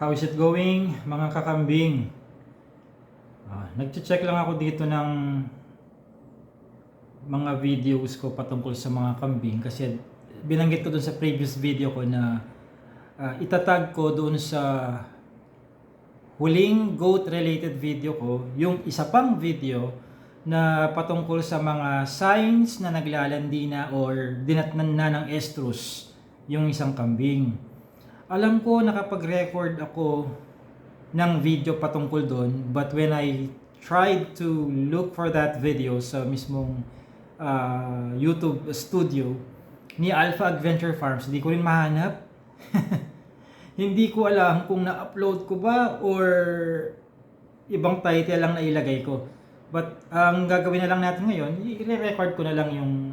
How is it going, mga kakambing? Ah, nagche-check lang ako dito ng mga videos ko patungkol sa mga kambing kasi binanggit ko dun sa previous video ko na ah, itatag ko doon sa huling goat related video ko yung isa pang video na patungkol sa mga signs na naglalandi na or dinatnan na ng estrus yung isang kambing. Alam ko nakapag-record ako ng video patungkol doon but when I tried to look for that video sa mismong ah, YouTube studio ni Alpha Adventure Farms, hindi ko rin mahanap. hindi ko alam kung na-upload ko ba or ibang title lang na ilagay ko. But ang gagawin na lang natin ngayon, i-record ko na lang yung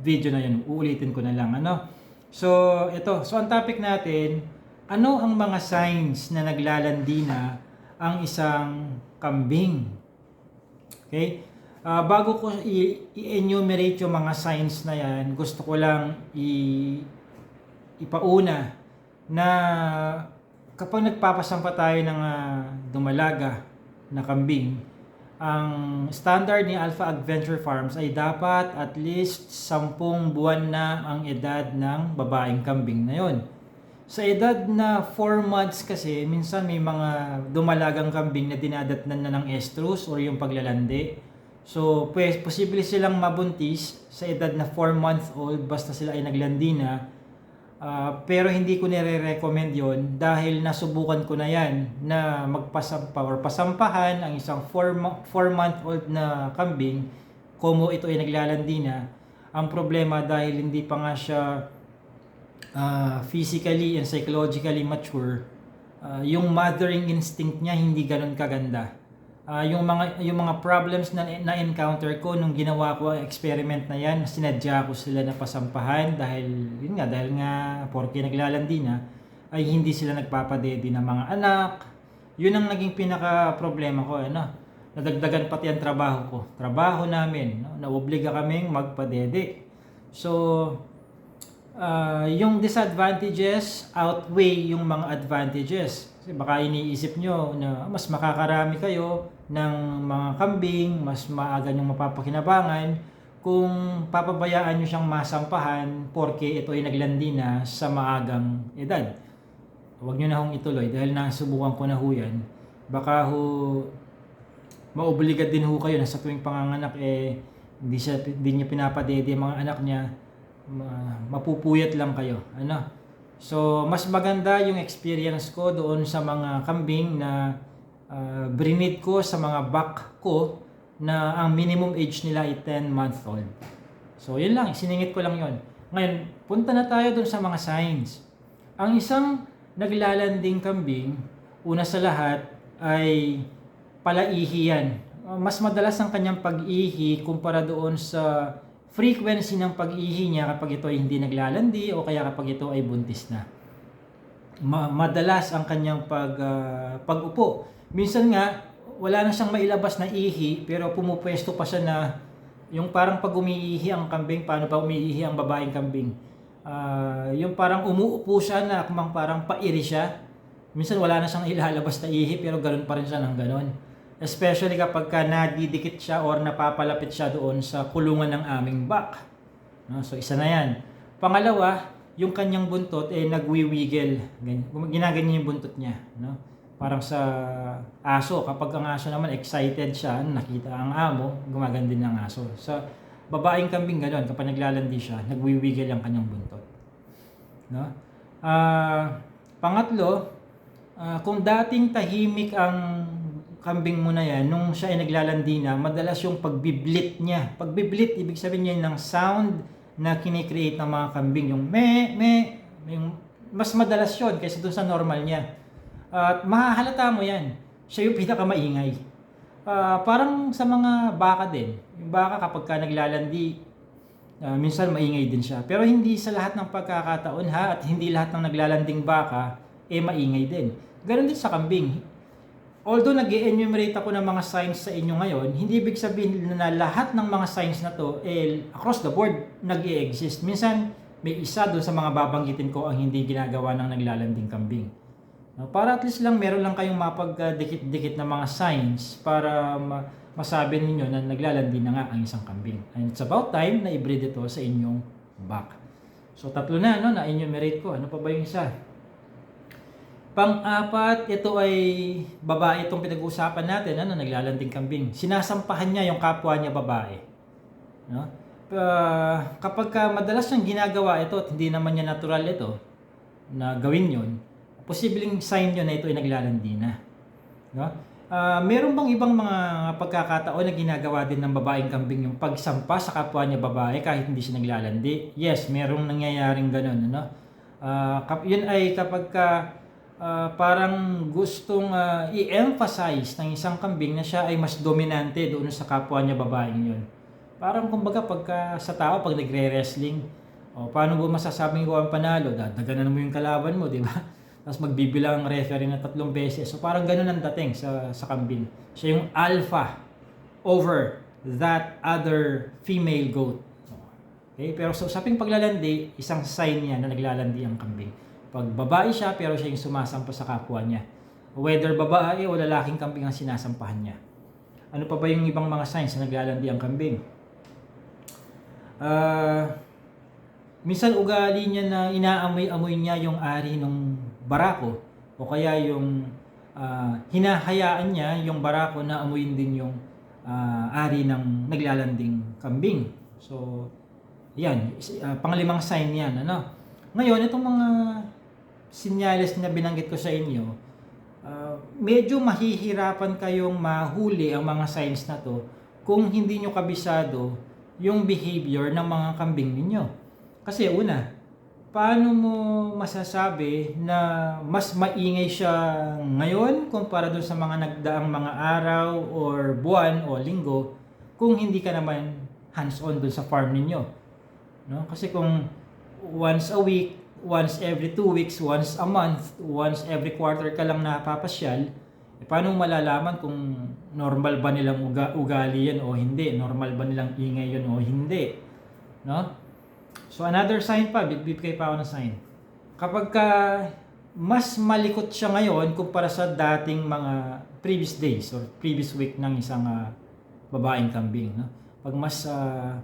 video na yun. Uulitin ko na lang. Ano? So, ito. So, ang topic natin, ano ang mga signs na naglalandi na ang isang kambing? Okay? Ah, bago ko i-enumerate yung mga signs na yan, gusto ko lang i- ipauna na kapag nagpapasampa tayo ng ah, dumalaga na kambing, ang standard ni Alpha Adventure Farms ay dapat at least 10 buwan na ang edad ng babaeng kambing na yon. Sa edad na 4 months kasi, minsan may mga dumalagang kambing na dinadatnan na ng estrus or yung paglalandi. So, pues, posible silang mabuntis sa edad na 4 month old basta sila ay naglandi na. Ah, pero hindi ko nire-recommend yon dahil nasubukan ko na yan na magpasampa or pasampahan ang isang 4 month old na kambing como ito ay naglalandi na. Ang problema dahil hindi pa nga siya ah, physically and psychologically mature, ah, yung mothering instinct niya hindi ganun kaganda. Ah, yung mga yung mga problems na na encounter ko nung ginawa ko ang experiment na yan, sinadya ko sila na pasampahan dahil yun nga dahil nga porke naglalandi na ay hindi sila nagpapadede ng mga anak. Yun ang naging pinaka problema ko ano. Nadagdagan pati ang trabaho ko. Trabaho namin, no? naobliga kaming magpadede. So, ah, yung disadvantages outweigh yung mga advantages. Kasi baka iniisip nyo na mas makakarami kayo ng mga kambing, mas maaga nyong mapapakinabangan kung papabayaan nyo siyang masampahan porke ito ay naglandi na sa maagang edad. Huwag nyo na hong ituloy dahil nasubukan ko na ho yan. Baka ho maobliga din ho kayo na sa tuwing panganganak eh hindi siya hindi niya pinapadede mga anak niya ma- mapupuyat lang kayo ano? So mas maganda yung experience ko doon sa mga kambing na uh, brinid ko sa mga back ko na ang minimum age nila ay 10 month old. So yun lang siningit ko lang yun. Ngayon punta na tayo doon sa mga signs. Ang isang naglalanding kambing una sa lahat ay palaihi yan. Uh, Mas madalas ang kanyang pag-ihi kumpara doon sa frequency ng pag-ihi niya kapag ito ay hindi naglalandi o kaya kapag ito ay buntis na. Ma- madalas ang kanyang pag, ah, pag-upo. Minsan nga, wala na siyang mailabas na ihi pero pumupwesto pa siya na yung parang pag umiihi ang kambing, paano ba umiihi ang babaeng kambing? Ah, yung parang umuupo siya na kumang parang pairi siya. Minsan wala na siyang ilalabas na ihi pero ganun pa rin siya ng ganun. Especially kapag ka nadidikit siya or napapalapit siya doon sa kulungan ng aming back. No? So isa na yan. Pangalawa, yung kanyang buntot eh nagwiwiggle. Ganyan. Ginaganyan yung buntot niya. No? Parang sa aso. Kapag ang aso naman excited siya, nakita ang amo, gumagan din ng aso. Sa babaeng kambing gano'n, kapag naglalandi siya, nagwiwiggle ang kanyang buntot. No? Ah, pangatlo, ah, kung dating tahimik ang kambing mo na yan, nung siya ay naglalandi na, madalas yung pagbiblit niya. Pagbiblit, ibig sabihin niya ng sound na kinikreate ng mga kambing. Yung me, me, yung mas madalas yun kaysa dun sa normal niya. At mahahalata mo yan. Siya yung pinakamaingay. Ah, parang sa mga baka din. Yung baka kapag ka naglalandi, ah, minsan maingay din siya. Pero hindi sa lahat ng pagkakataon ha, at hindi lahat ng naglalanding baka, eh maingay din. Ganon din sa kambing although nag enumerate ako ng mga signs sa inyo ngayon, hindi ibig sabihin na lahat ng mga signs na to, eh, across the board, nag exist Minsan, may isa doon sa mga babanggitin ko ang hindi ginagawa ng naglalanding kambing. No? Para at least lang meron lang kayong mapagdikit-dikit na mga signs para ma- masabi ninyo na naglalandi na nga ang isang kambing. And it's about time na i-breed ito sa inyong back. So tatlo na no na enumerate ko. Ano pa ba yung isa? Pang-apat, ito ay babae itong pinag-uusapan natin, ano, naglalanding kambing. Sinasampahan niya yung kapwa niya babae. No? Uh, kapag ka madalas niyang ginagawa ito at hindi naman niya natural ito na gawin yon, posibleng sign yun na ito ay naglalandi na. No? Uh, meron bang ibang mga pagkakataon na ginagawa din ng babaeng kambing yung pagsampa sa kapwa niya babae kahit hindi siya naglalandi? Yes, merong nangyayaring ganun. Ano? Uh, yun ay kapag ka uh, parang gustong uh, i-emphasize ng isang kambing na siya ay mas dominante doon sa kapwa niya babaeng yun. Parang kumbaga pagka sa tao pag nagre-wrestling, o paano mo masasabing ikaw ang panalo? Dadaganan mo yung kalaban mo, di ba? Tapos magbibilang ang referee na tatlong beses. So parang ganun ang dating sa, sa kambing. Siya yung alpha over that other female goat. Okay? Pero sa usaping paglalandi, isang sign niya na naglalandi ang kambing. Pag babae siya, pero siya yung sumasampa sa kapwa niya. Whether babae o lalaking kambing ang sinasampahan niya. Ano pa ba yung ibang mga signs na naglalandi ang kambing? Uh, minsan ugali niya na inaamoy-amoy niya yung ari ng barako o kaya yung uh, hinahayaan niya yung barako na amuyin din yung uh, ari ng naglalanding kambing. So, yan, uh, panglimang sign yan. Ano? Ngayon, itong mga sinyales na binanggit ko sa inyo, uh, medyo mahihirapan kayong mahuli ang mga signs na to kung hindi nyo kabisado yung behavior ng mga kambing ninyo. Kasi una, paano mo masasabi na mas maingay siya ngayon kumpara doon sa mga nagdaang mga araw or buwan o linggo kung hindi ka naman hands-on doon sa farm ninyo. No? Kasi kung once a week, once every two weeks, once a month, once every quarter ka lang napapasyal, eh, paano malalaman kung normal ba nilang uga, ugali yan o hindi? Normal ba nilang ingay yun o hindi? No? So another sign pa, bibigay pa ako ng sign. Kapag ka mas malikot siya ngayon kumpara sa dating mga previous days or previous week ng isang uh, babaeng kambing. No? Pag mas uh,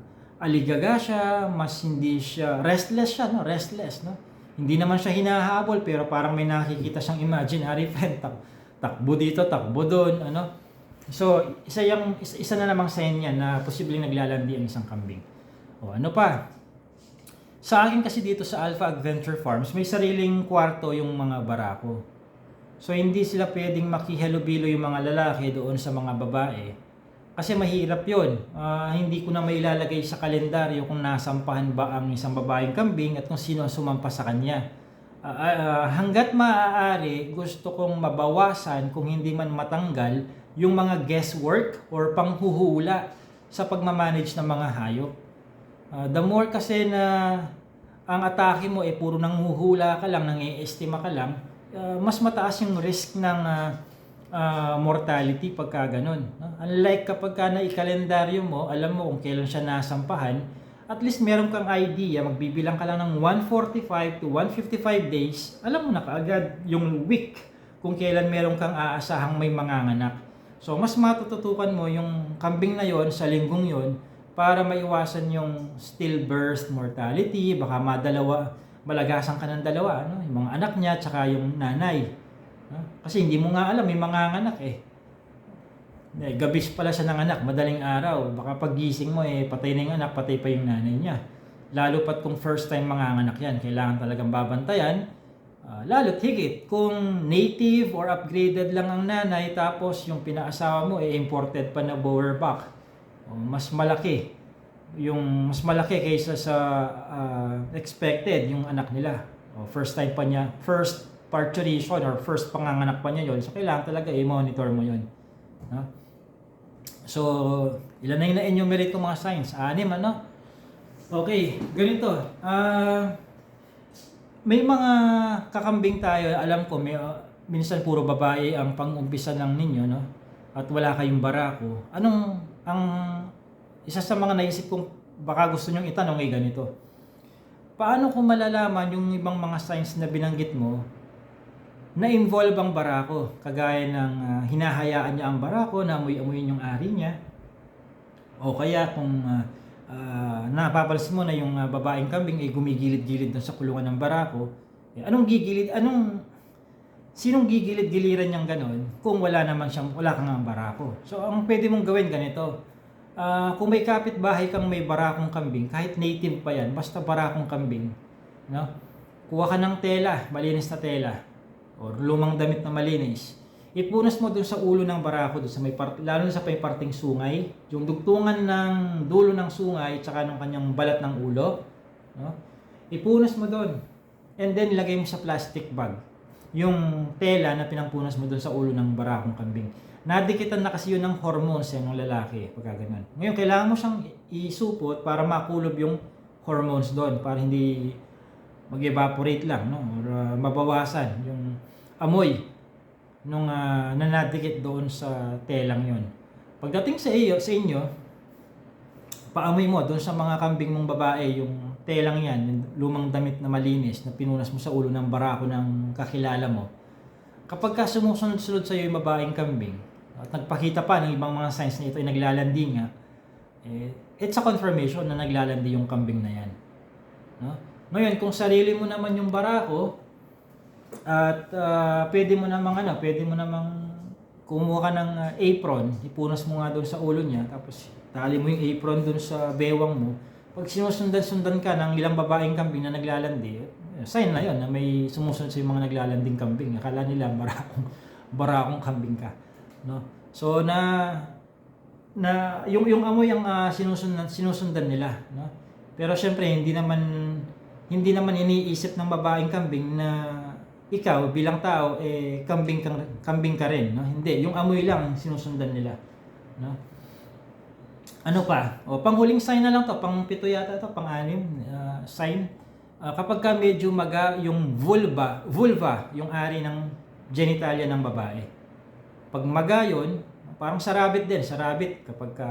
aligaga siya, mas hindi siya, restless siya, no? restless. No? Hindi naman siya hinahabol pero parang may nakikita siyang imaginary friend. takbo dito, takbo doon, ano. So, isa yung isa, isa na namang sign yan na posibleng naglalandi ang isang kambing. O ano pa? Sa akin kasi dito sa Alpha Adventure Farms, may sariling kwarto yung mga barako. So hindi sila pwedeng makihalubilo yung mga lalaki doon sa mga babae. Kasi mahirap yun. Uh, hindi ko na mailalagay sa kalendaryo kung nasampahan ba ang isang babaeng kambing at kung sino sumampa sa kanya uh, uh, hanggat maaari gusto kong mabawasan kung hindi man matanggal yung mga guesswork or panghuhula sa pagmamanage ng mga hayop. Uh, the more kasi na ang atake mo eh puro nang huhula ka lang, nang i-estima ka lang, uh, mas mataas yung risk ng uh, uh, mortality pagka ganun. Unlike kapag ka na-kalendaryo mo, alam mo kung kailan siya nasampahan, at least meron kang idea, magbibilang ka lang ng 145 to 155 days, alam mo na kaagad yung week kung kailan meron kang aasahang may manganganak. So, mas matututukan mo yung kambing na yon sa linggong yon para maiwasan yung stillbirth mortality, baka madalawa, malagasan ka ng dalawa, ano? yung mga anak niya, tsaka yung nanay. Kasi hindi mo nga alam, may manganganak eh. Eh, gabis pala siya ng anak, madaling araw. Baka pagising mo, eh, patay na yung anak, patay pa yung nanay niya. Lalo pat kung first time manganganak yan, kailangan talagang babantayan. Uh, lalo't higit, kung native or upgraded lang ang nanay, tapos yung pinaasawa mo, eh, imported pa na bower back. O, mas malaki. Yung mas malaki kaysa sa uh, expected yung anak nila. O, first time pa niya, first parturition or first panganganak pa niya yon So, kailangan talaga i-monitor mo yon No? So, ilan na yung na-enumerate kong mga signs? Anim, ano? Okay, ganito. Uh, may mga kakambing tayo, alam ko, may, uh, minsan puro babae ang pang-umpisa lang ninyo, no? At wala kayong barako. Anong, ang, isa sa mga naisip kong baka gusto nyong itanong ay ganito. Paano ko malalaman yung ibang mga signs na binanggit mo na-involve ang barako. Kagaya ng ah, hinahayaan niya ang barako na amoy-amoyin yung ari niya. O kaya kung ah, ah, napapansin mo na yung ah, babaeng kambing ay gumigilid-gilid doon sa kulungan ng barako, eh, anong gigilid, anong sinong gigilid-giliran niyang ganon kung wala naman siyang, wala kang ang barako. So, ang pwede mong gawin ganito, ah, kung may kapitbahay kang may barakong kambing, kahit native pa yan, basta barakong kambing, no? kuha ka ng tela, malinis na tela, or lumang damit na malinis, ipunas mo dun sa ulo ng barako, dun sa may part, lalo sa may parting sungay, yung dugtungan ng dulo ng sungay, tsaka ng kanyang balat ng ulo, no? ipunas mo doon. And then, lagay mo sa plastic bag yung tela na pinampunas mo doon sa ulo ng barakong kambing. Nadikitan na kasi yun ng hormones yan ng lalaki, pagka ganun. Ngayon, kailangan mo siyang isupot para makulob yung hormones doon, para hindi mag-evaporate lang, no? Or uh, mabawasan yung amoy nung uh, nanadikit doon sa telang yon. Pagdating sa iyo, sa inyo, paamoy mo doon sa mga kambing mong babae, yung telang yan, yung lumang damit na malinis na pinunas mo sa ulo ng barako ng kakilala mo. Kapag ka sumusunod-sunod sa iyo yung babaeng kambing, at nagpakita pa ng ibang mga signs na ito ay naglalandi nga, eh, it's a confirmation na naglalandi yung kambing na yan. No? Ngayon, kung sarili mo naman yung barako, at ah, pwede mo namang ano, pwede mo namang kumuha ka ng ah, apron, ipunas mo nga doon sa ulo niya, tapos tali mo yung apron doon sa bewang mo. Pag sinusundan-sundan ka ng ilang babaeng kambing na naglalandi, eh, sign na yon na may sumusunod sa mga naglalanding kambing. Akala nila barakong, barakong kambing ka. No? So na na yung yung amoy ang ah, sinusundan sinusundan nila, no? Pero syempre hindi naman hindi naman iniisip ng babaeng kambing na ikaw bilang tao eh kambing kang kambing ka rin, no? Hindi, yung amoy lang ang sinusundan nila, no? Ano pa? O panghuling sign na lang to, pang pito yata to, pang anim ah, sign. Ah, kapag ka medyo maga yung vulva, vulva yung ari ng genitalia ng babae. Pag maga yun, parang sa rabbit din, sa rabbit kapag ka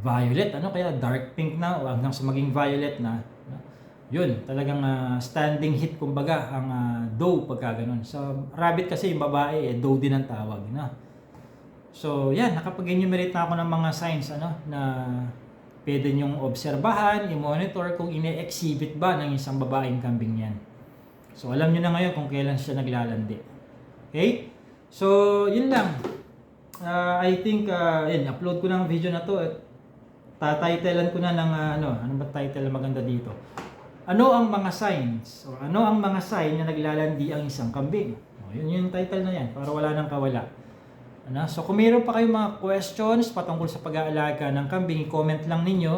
violet, ano kaya dark pink na o hanggang sa maging violet na? Yun, talagang ah, standing hit kumbaga ang ah, doe pagka ganun. Sa rabbit kasi yung babae, eh, doe din ang tawag. No? So, yan, nakapag-enumerate na ako ng mga signs ano, na pwede nyong obserbahan, i-monitor kung ine-exhibit ba ng isang babaeng kambing yan. So, alam nyo na ngayon kung kailan siya naglalandi. Okay? So, yun lang. Uh, I think, uh, yun, upload ko ng video na to. At tatitlean ko na ng, uh, ano, ano ba title na maganda dito? Ano ang mga signs? O ano ang mga sign na naglalandi ang isang kambing? O, yun yung title na yan, para wala nang kawala. Ano? So kung mayroon pa kayong mga questions patungkol sa pag-aalaga ng kambing, comment lang ninyo.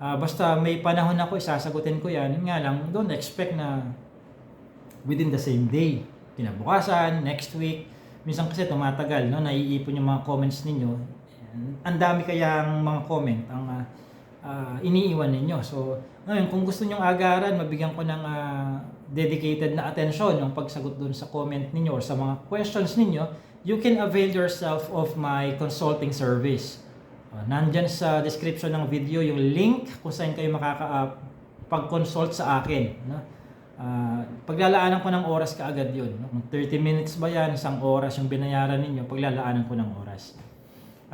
Ah, basta may panahon ako, isasagutin ko yan. Yun nga lang, don't expect na within the same day. Kinabukasan, next week. Minsan kasi tumatagal, no? naiipon yung mga comments ninyo. Ang dami kayang mga comment ang ah, ah, iniiwan ninyo. So, ngayon, kung gusto nyong agaran, mabigyan ko ng ah, dedicated na attention yung pagsagot dun sa comment ninyo or sa mga questions ninyo, you can avail yourself of my consulting service. Uh, nandyan sa description ng video yung link kung saan kayo makaka uh, pag-consult sa akin. No? Uh, paglalaanan ko ng oras kaagad yun. No? Kung 30 minutes ba yan, isang oras yung binayaran ninyo, paglalaanan ko ng oras.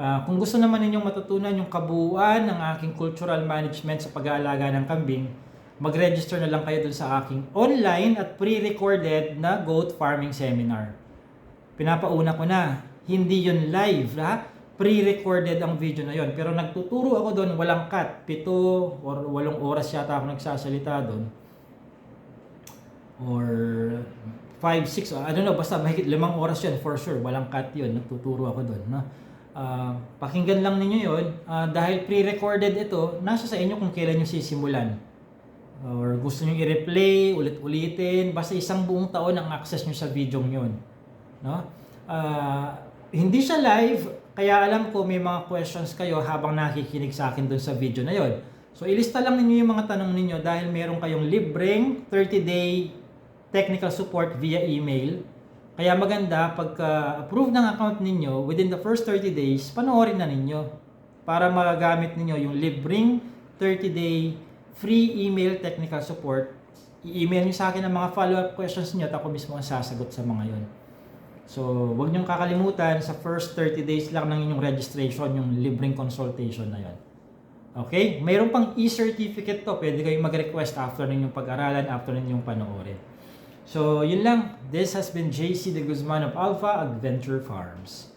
Uh, kung gusto naman ninyong matutunan yung kabuuan ng aking cultural management sa pag-aalaga ng kambing, mag-register na lang kayo dun sa aking online at pre-recorded na goat farming seminar pinapauna ko na, hindi yun live, ha? Pre-recorded ang video na yon. Pero nagtuturo ako doon, walang cut. Pito or walong oras yata ako nagsasalita doon. Or 5, 6, I don't know, basta mahigit limang oras yun, for sure. Walang cut yun, nagtuturo ako doon. No? Uh, pakinggan lang ninyo yun. Uh, dahil pre-recorded ito, nasa sa inyo kung kailan nyo sisimulan. Or gusto nyo i-replay, ulit-ulitin. Basta isang buong taon ang access nyo sa video yun. No? Uh, hindi siya live, kaya alam ko may mga questions kayo habang nakikinig sa akin dun sa video na yon. So ilista lang ninyo yung mga tanong ninyo dahil meron kayong libreng 30-day technical support via email. Kaya maganda pagka approve ng account ninyo within the first 30 days, panoorin na ninyo para magagamit ninyo yung libreng 30-day free email technical support i-email nyo sa akin ang mga follow-up questions nyo at ako mismo ang sasagot sa mga yon. So, huwag niyong kakalimutan sa first 30 days lang ng inyong registration, yung libreng consultation na yon. Okay? Mayroon pang e-certificate to. Pwede kayong mag-request after ninyong pag-aralan, after ninyong panoorin. So, yun lang. This has been JC De Guzman of Alpha Adventure Farms.